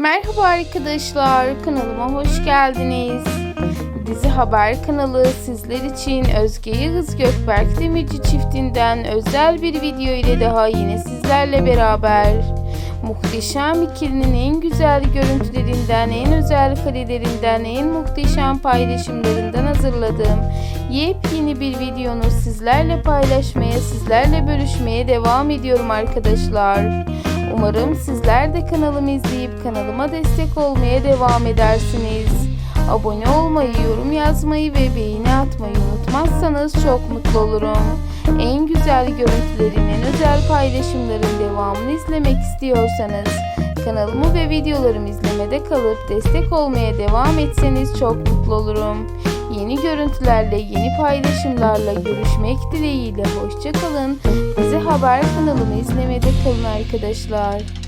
Merhaba arkadaşlar, kanalıma hoş geldiniz. Dizi Haber kanalı sizler için Özge Yağız Gökberk Demirci çiftinden özel bir video ile daha yine sizlerle beraber. Muhteşem ikilinin en güzel görüntülerinden, en özel karelerinden, en muhteşem paylaşımlarından hazırladığım yepyeni bir videonu sizlerle paylaşmaya, sizlerle bölüşmeye devam ediyorum arkadaşlar. Umarım sizler de kanalımı izleyip kanalıma destek olmaya devam edersiniz. Abone olmayı, yorum yazmayı ve beğeni atmayı unutmazsanız çok mutlu olurum. En güzel görüntülerin, en özel paylaşımların devamını izlemek istiyorsanız kanalımı ve videolarımı izlemede kalıp destek olmaya devam etseniz çok mutlu olurum. Yeni görüntülerle, yeni paylaşımlarla görüşmek dileğiyle hoşçakalın. Bizi haber kanalımı izlemede kalın arkadaşlar.